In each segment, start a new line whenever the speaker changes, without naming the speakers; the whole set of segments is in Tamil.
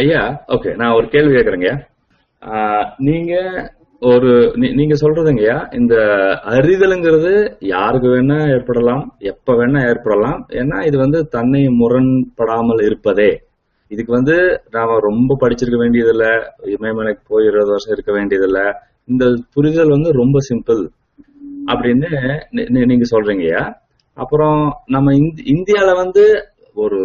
ஐயா ஓகே நான் ஒரு கேள்வி கேக்குறேங்க. நீங்க ஒரு நீங்க சொல்றதுங்கய்யா இந்த அறிதலுங்கிறது யாருக்கு வேணா ஏற்படலாம் எப்ப வேணா ஏற்படலாம். ஏன்னா இது வந்து தன்னை முரண்படாமல் இருப்பதே. இதுக்கு வந்து நாம ரொம்ப படிச்சிருக்க வேண்டியதில்ல இமயமலைக்கு போய் இருபது வருஷம் இருக்க வேண்டியதில்ல. இந்த புரிதல் வந்து ரொம்ப சிம்பிள் அப்படின்னு நீங்க சொல்றீங்கய்யா அப்புறம் நம்ம இந்தியால வந்து ஒரு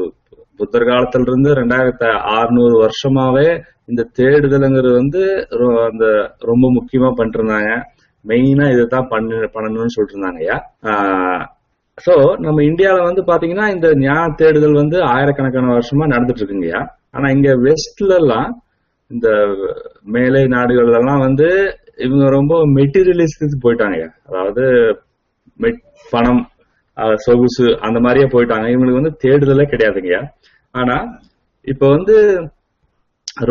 புத்தர் காலத்துல இருந்து ரெண்டாயிரத்தி அறுநூறு வருஷமாவே இந்த தேடுதலுங்கிறது வந்து ரொ- அந்த ரொம்ப முக்கியமா பண்ணிட்டு இருந்தாங்க மெயினா இதுதான் பண்ண பண்ணணும்னு சொல்லிட்டு இருந்தாங்கய்யா சோ நம்ம இந்தியால வந்து பாத்தீங்கன்னா இந்த ஞான தேடுதல் வந்து ஆயிரக்கணக்கான வருஷமா நடந்துட்டு இருக்குங்கய்யா ஆனா இங்க வெஸ்ட்ல எல்லாம் இந்த மேலை நாடுகள் எல்லாம் வந்து இவங்க ரொம்ப மெட்டீரியலிஸ்டுக்கு போயிட்டாங்க அதாவது மெட்- பணம் சொகுசு அந்த மாதிரியே போயிட்டாங்க. இவங்களுக்கு வந்து தேடுதலே கிடையாதுங்கய்யா. ஆனா இப்ப வந்து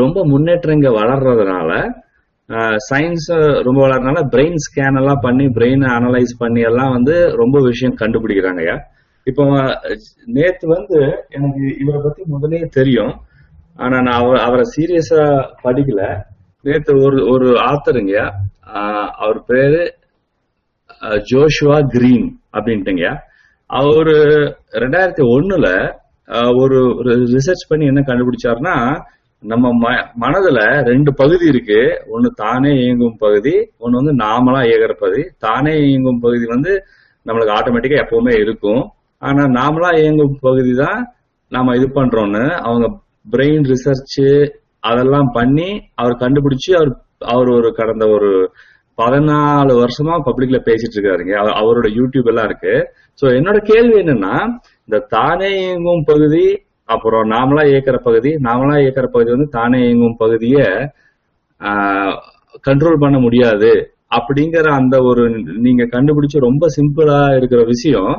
ரொம்ப முன்னேற்றம் வளர்றதுனால சயின்ஸ் ரொம்ப வளர்றதுனால பிரெயின் ஸ்கேன் எல்லாம் பண்ணி பிரெயின் அனலைஸ் பண்ணி எல்லாம் வந்து ரொம்ப விஷயம் கண்டுபிடிக்கிறாங்கய்யா. இப்போ நேத்து வந்து எனக்கு இவரை பத்தி முதலே தெரியும். ஆனா நான் அவர் அவரை சீரியஸா படிக்கல. நேத்து ஒரு ஒரு ஆத்தருங்க அவர் பேரு ஜோஷுவா கிரீன் அப்படின்ட்டுங்கய்யா. அவரு ரெண்டாயிரத்தி ஒண்ணுல ஒரு ரிசர்ச் பண்ணி என்ன கண்டுபிடிச்சாருன்னா நம்ம ம- மனதுல ரெண்டு பகுதி இருக்கு. ஒன்னு தானே இயங்கும் பகுதி ஒன்னு வந்து நாமளா இயங்குற பகுதி. தானே இயங்கும் பகுதி வந்து நம்மளுக்கு ஆட்டோமேட்டிக்கா எப்பவுமே இருக்கும். ஆனா நாமளா இயங்கும் பகுதி தான் நாம இது பண்றோம்னு அவங்க பிரெயின் ரிசர்ச் அதெல்லாம் பண்ணி அவர் கண்டுபிடிச்சு அவர் அவர் ஒரு கடந்த ஒரு பதினாலு வருஷமா பப்ளிக்ல பேசிட்டு இருக்காருங்க அவரோட யூடியூப் எல்லாம் இருக்கு. சோ என்னோட கேள்வி என்னன்னா இந்த தானே இயங்கும் பகுதி அப்புறம் நாமளா இயக்கிற பகுதி நாமளா இயக்கிற பகுதி வந்து தானே இயங்கும் பகுதிய கண்ட்ரோல் பண்ண முடியாது. அப்படிங்கிற அந்த ஒரு நீங்க கண்டுபிடிச்சு ரொம்ப சிம்பிளா இருக்கிற விஷயம்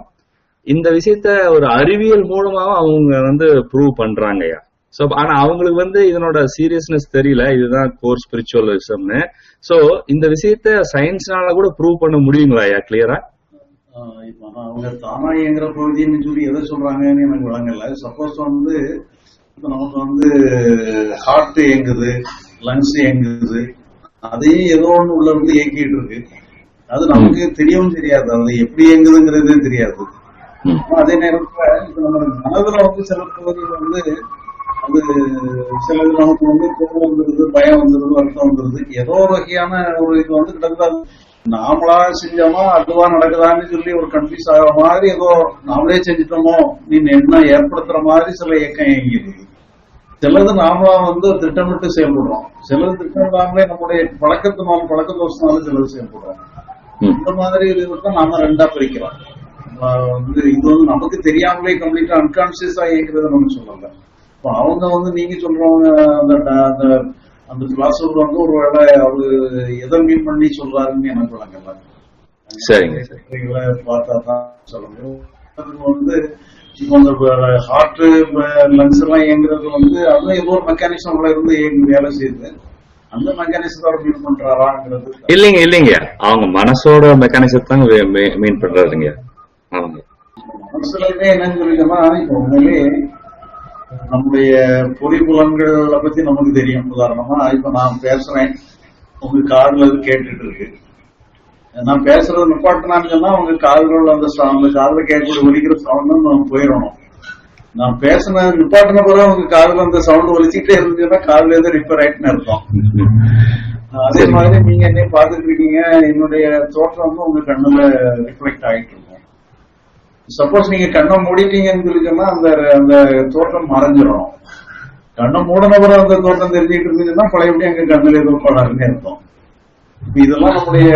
இந்த விஷயத்த ஒரு அறிவியல் மூலமாவும் அவங்க வந்து ப்ரூவ் பண்றாங்கய்யா. சோ ஆனா அவங்களுக்கு வந்து இதனோட சீரியஸ்னஸ் தெரியல. இதுதான் கோர் ஸ்பிரிச்சுவலிசம்னு சோ இந்த விஷயத்த சயின்ஸ்னால கூட ப்ரூவ் பண்ண முடியுங்களா? ஐயா கிளியரா
அவங்க தானா இயங்குற பகுதின்னு சொல்லி எதை சொல்றாங்கன்னு எனக்கு விளங்கல. சப்போஸ் வந்து இப்ப நமக்கு வந்து ஹார்ட் இயங்குது லங்ஸ் இயங்குது. அதையும் ஏதோ ஒண்ணு உள்ள இருந்து இயக்கிட்டு இருக்கு. அது நமக்கு தெரியவும் தெரியாது. அது எப்படி இயங்குதுங்கிறதே தெரியாது. அதே நேரத்துல இப்ப நம்ம மனதுல வந்து சில பகுதிகள் வந்து அது சிலது நமக்கு வந்து கோபம் வந்துருது பயம் வந்துருது வருத்தம் வந்துருது. ஏதோ ஒரு வகையான ஒரு இது வந்து கிட்டத்தட்ட நாமளா செஞ்சோமோ அதுவா நடக்குதான்னு சொல்லி ஒரு கன்ஃபியூஸ் ஆகிற மாதிரி ஏதோ நாமளே செஞ்சிட்டோமோ நீ என்ன ஏற்படுத்துற மாதிரி சில இயக்கம் இயங்கிடுது சிலது நாமளா வந்து திட்டமிட்டு செயல்படுறோம். சிலது திட்டமிடாமலே நம்முடைய பழக்கத்தினால பழக்க தோஷத்தினால சிலது செயல்படுறோம். இந்த மாதிரி இதுதான் நாம ரெண்டா பிரிக்கிறோம். வந்து இது வந்து நமக்கு தெரியாமலே கம்ப்ளீட்டா அன்கான்சியஸா இயக்குறத நம்ம சொல்லல. இப்போ அவங்க வந்து நீங்க சொல்றவங்க அந்த அந்த அந்த பிலாசபர் வந்து ஒரு வேளை அவரு எதை மீன் பண்ணி சொல்றாருன்னு எனக்கு விளங்கல
சரிங்க,
பார்த்தா தான் சொல்ல முடியும் வந்து இப்போ அந்த ஹார்ட் லங்ஸ் எல்லாம் இயங்குறது வந்து அதுவும் ஏதோ ஒரு மெக்கானிசம்ல இருந்து இயங்கி வேலை செய்யுது. அந்த மெக்கானிசத்தோட மீன் பண்றாராங்கிறது
இல்லைங்க இல்லைங்க. அவங்க மனசோட மெக்கானிசத்தை தாங்க மீன் பண்றாருங்க. அவங்க.
மனசுலயுமே என்னன்னு சொல்லிட்டோம்னா இப்ப உண்மையிலே நம்முடைய பொறிபுலன்களை பத்தி நமக்கு தெரியும் உதாரணமா இப்ப நான் பேசுறேன். உங்க காதுல அது கேட்டுட்டு இருக்கு. நான் பேசுறது நிப்பாட்டினான்னு சொன்னா உங்க காதுகள் அந்த அந்த காதுல கேட்கக்கூடிய ஒலிக்கிற சவுண்ட் நம்ம போயிடணும். நான் பேசின நிப்பாட்டின பிறகு உங்க காதுல அந்த சவுண்ட் ஒலிச்சுட்டே இருந்துச்சுன்னா காதுல ஏதோ ரிப்பேர் ஆயிட்டுன்னு அர்த்தம். அதே மாதிரி நீங்க என்ன பாத்துட்டு இருக்கீங்க என்னுடைய தோற்றம் வந்து உங்க கண்ணுல ரிஃப்ளெக்ட் ஆயிட்டு இருக்கும் சப்போஸ் நீங்க கண்ணை மூடிட்டீங்கன்னு சொல்லிச்சோன்னா அந்த அந்த தோற்றம் மறைஞ்சிடும் கண்ணை மூடின அந்த தோற்றம் தெரிஞ்சுட்டு இருந்துச்சுன்னா பழையபடி எங்க கண்ணுல ஏதோ படாருன்னு அர்த்தம் இதெல்லாம் நம்முடைய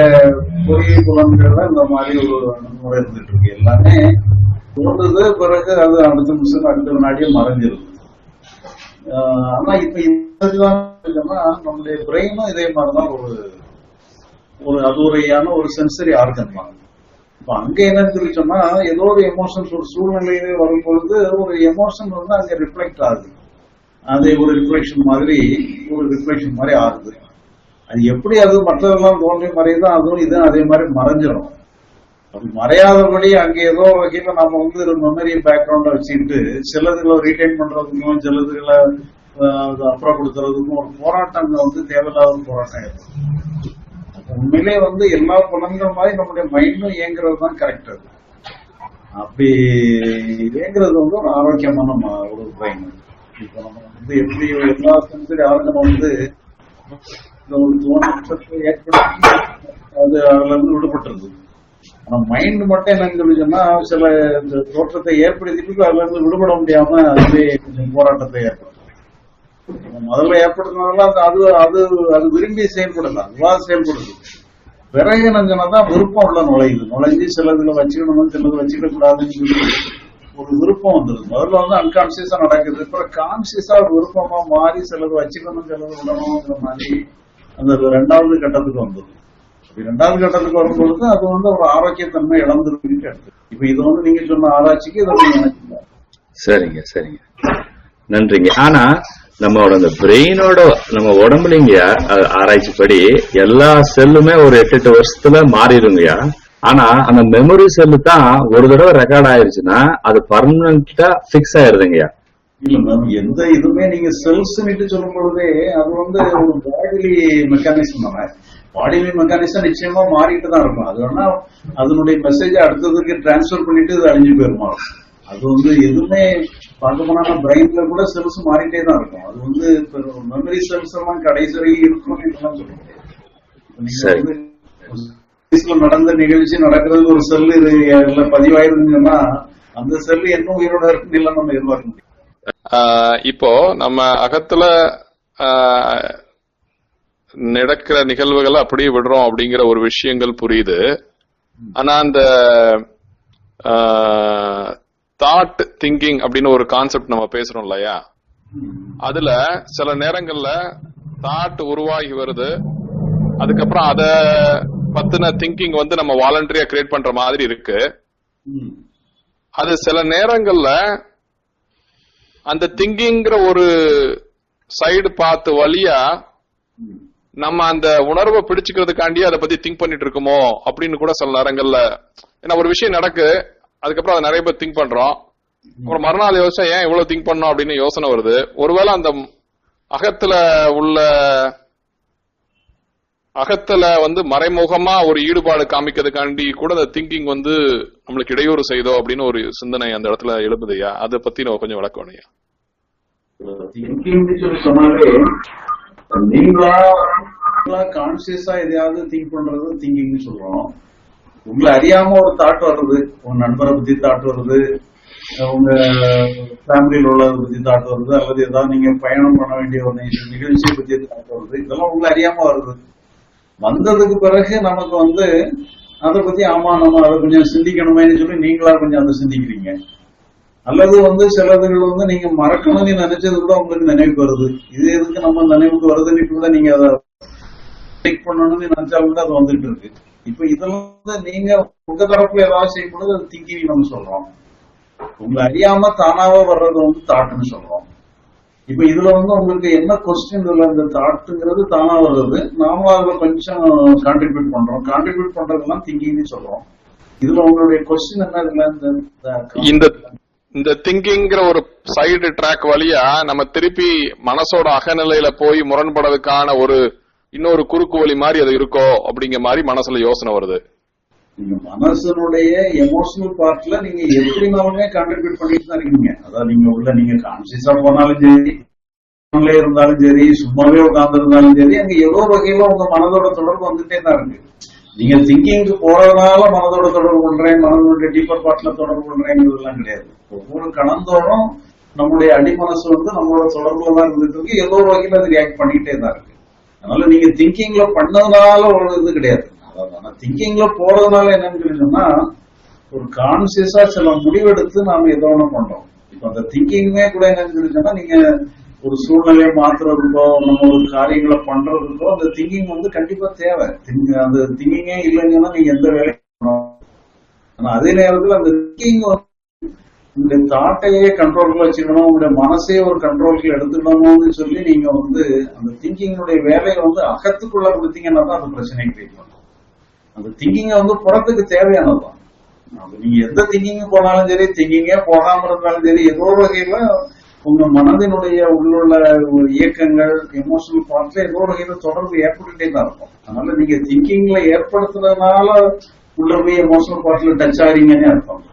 பொறியியல் புலன்கள்ல இந்த மாதிரி ஒரு முறை இருந்துட்டு இருக்கு. எல்லாமே தோன்றது பிறகு அது அடுத்த நிமிஷம் அடுத்த வினாடியே மறைஞ்சிருது ஆஹ் ஆனா இப்ப இதெல்லாம் நம்மளுடைய பிரெயினும் இதே மாதிரிதான் ஒரு ஒரு அது ஒரு சென்சரி ஆர்கன் தான். இப்ப அங்க என்னன்னு சொல்லி சொன்னா ஏதோ ஒரு எமோஷன்ஸ் ஒரு சூழ்நிலையிலே வரும்பொழுது ஒரு எமோஷன் வந்து அங்க ரிஃப்ளெக்ட் ஆகுது. அது ஒரு ரிஃப்ளெக்ஷன் மாதிரி ஒரு ரிஃப்ளெக்ஷன் மாதிரி ஆகுது. அது எப்படி அது மற்றதெல்லாம் மாதிரி மறையுதோ அதுவும் இது அதே மாதிரி மறைஞ்சிடும் அப்படி மறையாதபடி அங்க ஏதோ வகையில நம்ம வந்து ஒரு மெமரி பேக்ரவுண்ட வச்சுக்கிட்டு சிலதுகளை ரீடைன் பண்றதுக்கும் சிலதுகளை அஹ், அது அப்புறப்படுத்துறதுக்கும் ஒரு போராட்டம் வந்து தேவையில்லாத போராட்டம் ஏற்படும் உண்மையிலே வந்து எல்லா புலன்கள் மாதிரி நம்முடைய மைண்டும் இயங்குறது தான் கரெக்ட் அது. அப்படி இயங்குறது வந்து ஒரு ஆரோக்கியமான ஒரு பிரெயின் இப்போ நம்ம வந்து எப்படி எல்லா சென்சரி ஆர்கனும் வந்து ஒரு ஏற்படுத்தி அது அதுல இருந்து விடுபட்டுருது. ஆனா மைண்ட் மட்டும் என்னன்னு சொல்லி சொன்னா சில இந்த தோற்றத்தை ஏற்படுத்திட்டு அதுல இருந்து விடுபட முடியாம அதுவே கொஞ்சம் போராட்டத்தை ஏற்படுத்தும் முதல்ல ஏற்படுத்தினதெல்லாம் அது அது அது விரும்பி செயல்படுது அதுவா செயல்படுது. பிறகு நஞ்சனதான் விருப்பம் உள்ள நுழையுது. நுழைஞ்சு சிலதுல வச்சுக்கணும் சிலது வச்சுக்க கூடாதுன்னு சொல்லி ஒரு விருப்பம் வந்துருது முதல்ல வந்து அன்கான்சியஸா நடக்குது. அப்புறம் கான்சியஸா ஒரு விருப்பமா மாறி சிலது வச்சுக்கணும் சிலது விடணுங்கிற மாதிரி அந்த ரெண்டாவது கட்டத்துக்கு வந்துடும் அப்படி ரெண்டாவது கட்டத்துக்கு வரும்பொழுது அது வந்து ஒரு ஆரோக்கியத்தன்மை இழந்துருக்கு அடுத்து இப்ப இது வந்து நீங்க சொன்ன ஆராய்ச்சிக்கு இதை நீங்க
சரிங்க சரிங்க. நன்றிங்க. ஆனா நம்மளோட அந்த பிரெயினோட நம்ம உடம்புலங்கயா ஆராய்ச்சிப்படி எல்லா செல்லுமே ஒரு எட்டு எட்டு வருஷத்துல மாறிடுங்கய்யா. ஆனா அந்த மெமரி செல்லு தான் ஒரு தடவை ரெக்கார்ட் ஆயிருச்சுன்னா அது பர்மனண்டா பிக்ஸ் ஆயிருதுங்கய்யா.
இல்ல மேம் எந்த இதுவுமே நீங்க செல்ஸ் சொல்லும் பொழுதே அது வந்து ஒரு பாடிலி மெக்கானிசம் தானே. பாடிலி மெக்கானிசம் நிச்சயமா மாறிட்டு தான் இருக்கும். அது வேணா அதனுடைய மெசேஜ் அடுத்ததுக்கு டிரான்ஸ்ஃபர் பண்ணிட்டு அது அழிஞ்சு போயிருமா அது வந்து எதுவுமே பார்க்க போனா பிரெயின்ல கூட செல்ஸ் மாறிட்டே தான் இருக்கும். அது வந்து மெமரி செல்ஸ் எல்லாம் கடைசி வரைக்கும் இருக்கணும்னு இதெல்லாம் சொல்ல முடியாது நடந்த நிகழ்ச்சி நடக்கிறதுக்கு ஒரு செல் இது இதுல பதிவாயிருந்துச்சுன்னா அந்த செல் என்ன உயிரோட இருக்குன்னு நம்ம எதிர்பார்க்க முடியும்
இப்போ நம்ம அகத்துல நடக்கிற நிகழ்வுகளை அப்படியே விடுறோம் அப்படிங்கிற ஒரு விஷயங்கள் புரியுது. ஆனா அந்த தாட் திங்கிங் அப்படின்னு ஒரு கான்செப்ட் நம்ம பேசுறோம் இல்லையா? அதுல சில நேரங்கள்ல தாட் உருவாகி வருது. அதுக்கப்புறம் அத பத்தின திங்கிங் வந்து நம்ம வாலண்டரியா கிரியேட் பண்ற மாதிரி இருக்கு. அது சில நேரங்கள்ல அந்த திங்கிங்கிற ஒரு சைடு பார்த்து வழியா நம்ம அந்த உணர்வை பிடிச்சுக்கிறதுக்காண்டியே அதை பத்தி திங்க் பண்ணிட்டு இருக்கோமோ அப்படின்னு கூட சில நேரங்கள்ல ஏன்னா ஒரு விஷயம் நடக்கு. அதுக்கப்புறம் அதை நிறைய பேர் திங்க் பண்றோம். அப்புறம் மறுநாள் யோசிச்சா ஏன் இவ்வளவு திங்க் பண்ணோம் அப்படின்னு யோசனை வருது. ஒருவேளை அந்த அகத்துல உள்ள அகத்துல வந்து மறைமுகமா ஒரு ஈடுபாடு காமிக்கிறதுக்காண்டி கூட அந்த திங்கிங் வந்து நம்மளுக்கு இடையூறு செய்தோ அப்படின்னு ஒரு சிந்தனை அந்த இடத்துல எழுப்புதையா அதை பத்தி நம்ம கொஞ்சம்
விளக்கம் ஐயா. சொன்னாலே நீங்களா கான்சியஸா எதையாவது திங்க் பண்றது திங்கிங்னு சொல்றோம். உங்களை அறியாம ஒரு தாட் வருது உங்க நண்பரை பத்தி தாட் வருது உங்க ஃபேமிலியில் உள்ளதை பத்தி தாட் வருது அல்லது ஏதாவது நீங்க பயணம் பண்ண வேண்டிய ஒரு நிகழ்ச்சியை பத்தி தாட் வருது. இதெல்லாம் உங்களை அறியாம வருது. வந்ததுக்கு பிறகு நமக்கு வந்து அதை பத்தி ஆமா நம்ம அதை கொஞ்சம் சிந்திக்கணுமே சொல்லி நீங்களா கொஞ்சம் அதை சிந்திக்கிறீங்க. அல்லது வந்து சிலதுகள் வந்து நீங்க மறக்கணும்னு நினைச்சது கூட உங்களுக்கு நினைவுக்கு வருது. இது எதுக்கு நம்ம நினைவுக்கு வருதுன்னு கூட நீங்க அதை பண்ணணும்னு நினைச்சா கூட அது வந்துட்டு இருக்கு. இப்ப இதெல்லாம் வந்து நீங்க உங்க தரப்புல ஏதாவது செய்யும் பொழுது அது திங்கிங் சொல்றோம். உங்களை அறியாம தானாவா வர்றது வந்து தாட்டுன்னு சொல்றோம். இப்ப இதுல வந்து உங்களுக்கு என்ன கொஸ்டின் இதுல இந்த தாட்டுங்கிறது தானா வர்றது நாம அதுல கொஞ்சம் கான்ட்ரிபியூட் பண்றோம். கான்ட்ரிபியூட் பண்றதுலாம் திங்கிங்னு சொல்றோம். இதுல உங்களுடைய கொஸ்டின் என்ன? இதுல இந்த
இந்த இந்த திங்கிங்கிற ஒரு சைடு ட்ராக் வழியா நம்ம திருப்பி மனசோட அகநிலையில போய் முரண்படுறதுக்கான ஒரு இன்னொரு குறுக்கு வழி மாதிரி அது இருக்கோ அப்படிங்கிற மாதிரி மனசுல யோசனை வருது.
நீங்க மனசனுடைய எமோஷனல் பார்ட்ல நீங்க எப்படினாலுமே கான்ட்ரிபியூட் பண்ணிட்டு தான் இருக்கீங்க. அதாவது நீங்க உள்ள நீங்க கான்சியஸா போனாலும் சரி உள்ளே இருந்தாலும் சரி சும்மாவே உட்கார்ந்து இருந்தாலும் சரி அங்க ஏதோ வகையில உங்க மனதோட தொடர்பு வந்துட்டே தான் இருக்கு. நீங்க திங்கிங்க்கு போறதுனால மனதோட தொடர்பு கொள்றேன் மனதோட டீப்பர் பார்ட்ல தொடர்பு கொள்றேங்கிறதுலாம் கிடையாது. ஒவ்வொரு கணந்தோறும் நம்முடைய அடிமனசு வந்து நம்மளோட தொடர்புல தான் இருந்துட்டு இருக்கு. ஏதோ வகையில அது ரியாக்ட் பண்ணிட்டே தான் இருக்கு. அதனால நீங்க திங்கிங்ல பண்ணதுனால ஒரு இது கிடையாது. அதான் திங்கிங்ல போறதுனால என்னன்னு சொல்லி சொன்னா ஒரு கான்சியஸா சில முடிவெடுத்து நாம ஏதோ ஒண்ணு பண்றோம். இப்ப அந்த திங்கிங்குமே கூட என்னன்னு சொல்லி சொன்னா நீங்க ஒரு சூழ்நிலையை மாத்துறதுக்கோ நம்ம ஒரு காரியங்களை பண்றதுக்கோ அந்த திங்கிங் வந்து கண்டிப்பா தேவை. Think- அந்த திங்கிங்கே இல்லைங்கன்னா நீங்க எந்த வேலையும் பண்ணணும். ஆனா அதே நேரத்துல அந்த திங்கிங் வந்து உங்களுடைய தாட்டையே கண்ட்ரோல்ல வச்சுக்கணும் உங்களுடைய மனசே ஒரு கண்ட்ரோலுக்கு எடுத்துக்கணும்னு சொல்லி நீங்க வந்து அந்த திங்கிங்கினுடைய வேலையை வந்து அகத்துக்குள்ள கொடுத்தீங்கன்னா தான் அந்த பிரச்சனை கிரியேட் அந்த திங்கிங்க வந்து புறத்துக்கு தேவையானதுதான். அது நீங்க எந்த திங்கிங் போனாலும் சரி திங்கிங்கே போகாம இருந்தாலும் சரி ஏதோ ஒரு வகையில உங்க மனதினுடைய உள்ளுள்ள இயக்கங்கள் எமோஷனல் பார்ட்ஸ்ல ஏதோ ஒரு வகையில தொடர்பு ஏற்பட்டுட்டே தான் இருக்கும். அதனால நீங்க திங்கிங்ல ஏற்படுத்துறதுனால உள்ள போய் எமோஷனல் பார்ட்ல டச் ஆகிறீங்கன்னு அர்த்தம்.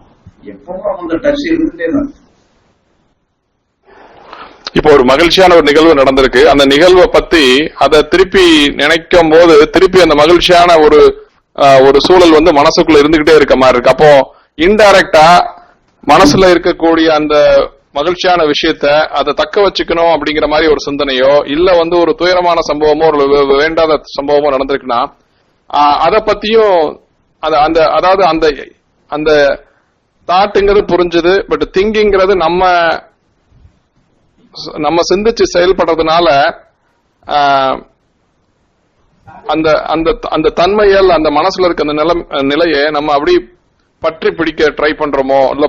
எப்பவும் அந்த டச் இருந்துட்டே
இப்போ ஒரு மகிழ்ச்சியான ஒரு நிகழ்வு நடந்திருக்கு. அந்த நிகழ்வை பத்தி அதை திருப்பி நினைக்கும் போது திருப்பி அந்த மகிழ்ச்சியான ஒரு ஒரு சூழல் வந்து மனசுக்குள்ள இருந்துகிட்டே இருக்க மாதிரி இருக்கு. அப்போ இன்டைரக்டா மனசுல இருக்கக்கூடிய அந்த மகிழ்ச்சியான விஷயத்த அதை தக்க வச்சுக்கணும் அப்படிங்கிற மாதிரி ஒரு சிந்தனையோ இல்ல வந்து ஒரு துயரமான சம்பவமோ ஒரு வேண்டாத சம்பவமோ நடந்திருக்குன்னா அதை பத்தியும் அந்த அந்த அதாவது அந்த அந்த தாட்டுங்கிறது புரிஞ்சுது பட் திங்கிங்கிறது நம்ம நம்ம சிந்திச்சு செயல்படுறதுனால அந்த அந்த அந்த தன்மையால் அந்த மனசுல இருக்க அந்த நிலம் நிலையை நம்ம அப்படி பற்றி பிடிக்க ட்ரை பண்றோமோ இல்ல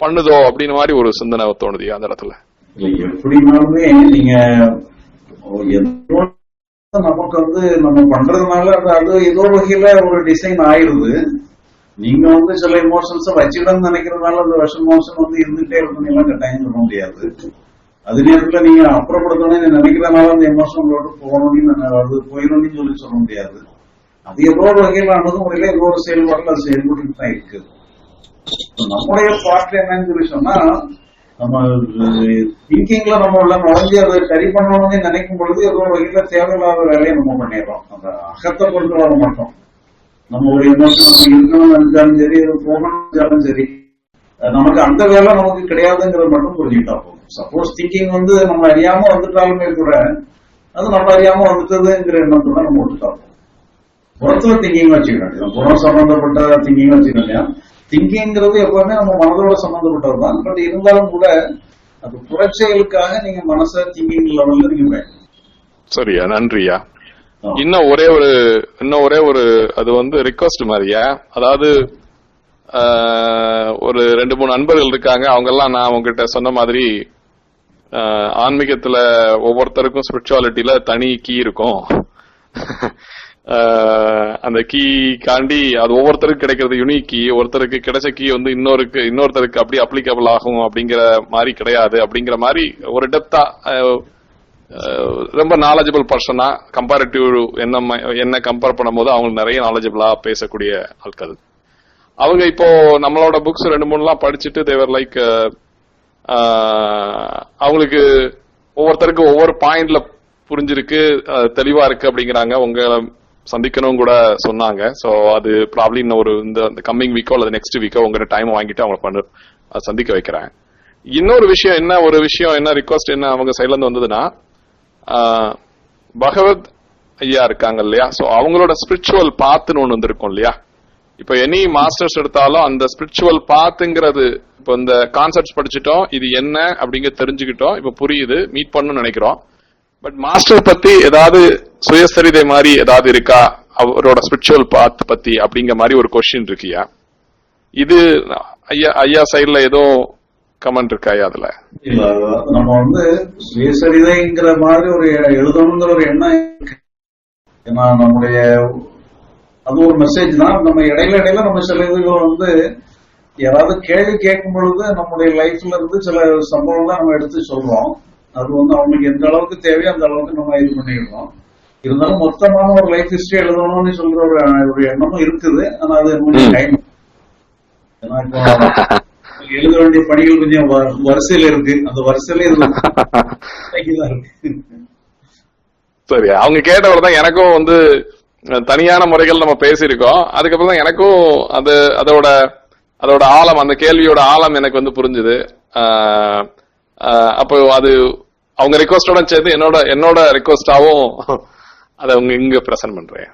பண்ணுதோ அப்படின்னு மாதிரி ஒரு சிந்தனை தோணுது அந்த இடத்துல.
எப்படினாலுமே நீங்க நமக்கு வந்து நம்ம பண்றதுனால அது ஏதோ வகையில ஒரு டிசைன் ஆயிருது நீங்க வந்து சில எமோஷன்ஸ வச்சுக்கணும்னு நினைக்கிறதுனால அந்த விஷ எமோஷன் வந்து இருந்துட்டே இருக்கணும் எல்லாம் கட்டாயம் சொல்ல முடியாது. அது நேரத்துல நீங்க அப்புறப்படுத்தணும்னு நினைக்கிறதுனால அந்த எமோஷன் உங்களோட போகணும்னு அது போயிடணும்னு சொல்லி சொல்ல முடியாது. அது ஏதோ ஒரு வகையில அணுகுமுறையில ஏதோ ஒரு செயல்பாடுல அது செயல்பட்டு தான் இருக்கு. நம்முடைய பாட்டு என்னன்னு சொல்லி சொன்னா நம்ம திங்கிங்ல நம்ம உள்ள நுழைஞ்சு அதை சரி பண்ணணும்னு நினைக்கும் பொழுது ஏதோ ஒரு வகையில தேவையில்லாத வேலையை நம்ம பண்ணிடுறோம். அந்த அகத்தை பொறுத்து வர மாட்டோம். நம்ம ஒரு எமோஷன் இருக்கணும்னு நினைச்சாலும் சரி போகணும்னு நினைச்சாலும் சரி நமக்கு அந்த வேலை நமக்கு கிடையாதுங்கிறத மட்டும் புரிஞ்சுக்கிட்டா போதும். சப்போஸ் திங்கிங் வந்து நம்ம அறியாம வந்துட்டாலுமே கூட அது நம்ம அறியாம வந்துட்டதுங்கிற எண்ணத்தோட நம்ம விட்டுட்டா போதும். புறத்துல திங்கிங் வச்சுக்க வேண்டியது புறம் சம்பந்தப்பட்ட திங்கிங் வச்சுக்க வேண்டியது திங்கிங்கிறது எப்பவுமே நம்ம மனதோட சம்பந்தப்பட்டது தான் பட் இருந்தாலும் கூட அது புறச்செயலுக்காக நீங்க மனசை திங்கிங் லெவல்ல நீங்க
சரியா? நன்றியா? இன்னும் ஒரே ஒரு இன்னும் ஒரே ஒரு அது வந்து ரிக்வஸ்ட் மாதிரியா? அதாவது ஒரு ரெண்டு மூணு நண்பர்கள் இருக்காங்க. அவங்க எல்லாம் நான் உங்ககிட்ட சொன்ன மாதிரி ஆன்மீகத்துல ஒவ்வொருத்தருக்கும் ஸ்பிரிச்சுவாலிட்டியில தனி கீ இருக்கும். அந்த கீ காண்டி அது ஒவ்வொருத்தருக்கு கிடைக்கிறது யுனிக் கீ ஒருத்தருக்கு கிடைச்ச கீ வந்து இன்னொருக்கு இன்னொருத்தருக்கு அப்படி அப்ளிகபிள் ஆகும் அப்படிங்கிற மாதிரி கிடையாது. அப்படிங்கிற மாதிரி ஒரு டெப்தா ரொம்ப நாலேஜபிள் பர்சனா கம்பேரிட்டிவ் என்ன என்ன கம்பேர் பண்ணும்போது அவங்களுக்கு நிறைய நாலேஜபிளா பேசக்கூடிய ஆட்கள். அவங்க இப்போ நம்மளோட புக்ஸ் ரெண்டு மூணுலாம் படிச்சுட்டு தேவர் லைக் அவங்களுக்கு ஒவ்வொருத்தருக்கு ஒவ்வொரு பாயிண்ட்ல புரிஞ்சிருக்கு தெளிவா இருக்கு அப்படிங்கிறாங்க. உங்களை சந்திக்கணும் கூட சொன்னாங்க. ஸோ அது ப்ராப்ளி இன்னும் ஒரு இந்த கம்மிங் வீக்கோ அல்லது நெக்ஸ்ட் வீக்கோ உங்களோட டைம் வாங்கிட்டு அவங்களை பண்ண சந்திக்க வைக்கிறேன். இன்னொரு விஷயம் என்ன ஒரு விஷயம் என்ன ரிக்வஸ்ட் என்ன அவங்க சைட்ல இருந்து வந்ததுன்னா பகவத் ஐயா இருக்காங்க இல்லையா? சோ அவங்களோட ஸ்பிரிச்சுவல் பாத்துன்னு ஒண்ணு வந்திருக்கும் இல்லையா? இப்ப எனி மாஸ்டர்ஸ் எடுத்தாலும் அந்த ஸ்பிரிச்சுவல் பாத்துங்கிறது இப்ப இந்த கான்செப்ட்ஸ் படிச்சுட்டோம் இது என்ன அப்படிங்க தெரிஞ்சுக்கிட்டோம் இப்ப புரியுது மீட் பண்ணணும்னு நினைக்கிறோம். பட் மாஸ்டர் பத்தி ஏதாவது சுயசரிதை மாதிரி ஏதாவது இருக்கா? அவரோட ஸ்பிரிச்சுவல் பாத் பத்தி அப்படிங்கிற மாதிரி ஒரு கொஸ்டின் இருக்கியா? இது ஐயா ஐயா சைட்ல எதுவும் கமெண்ட் இருக்கா ஐயா அதுல?
இல்ல நம்ம வந்து சுயசரிதைங்கிற மாதிரி ஒரு எழுதணுங்கிற ஒரு எண்ணம் இருக்கு. ஏன்னா நம்முடைய அது ஒரு மெசேஜ் தான். நம்ம இடையில இடையில நம்ம சில இதுகள் வந்து யாராவது கேள்வி கேட்கும் பொழுது நம்முடைய லைஃப்ல இருந்து சில சம்பவம் தான் நம்ம எடுத்து சொல்றோம். அது வந்து அவங்களுக்கு எந்த அளவுக்கு தேவையோ அந்த அளவுக்கு நம்ம இது பண்ணிடுறோம். இருந்தாலும் மொத்தமான ஒரு லைஃப் ஹிஸ்டரி எழுதணும்னு சொல்ற ஒரு ஒரு எண்ணமும் இருக்குது. ஆனா அது டைம் ஏன்னா இப்போ எழுத வேண்டிய பணிகள் கொஞ்சம் வரிசையில இருக்கு. அந்த வரிசையில இருக்கு.
சரி அவங்க கேட்டவர் தான் எனக்கும் வந்து தனியான முறைகள் நம்ம பேசியிருக்கோம். அதுக்கப்புறம் தான் எனக்கும் அது அதோட அதோட ஆழம் அந்த கேள்வியோட ஆழம் எனக்கு வந்து புரிஞ்சுது. அப்போ அது அவங்க ரிக்வஸ்டோட சேர்த்து என்னோட என்னோட ரிக்வஸ்டாவும் அதை அவங்க இங்க பிரசன்ட் பண்றேன்.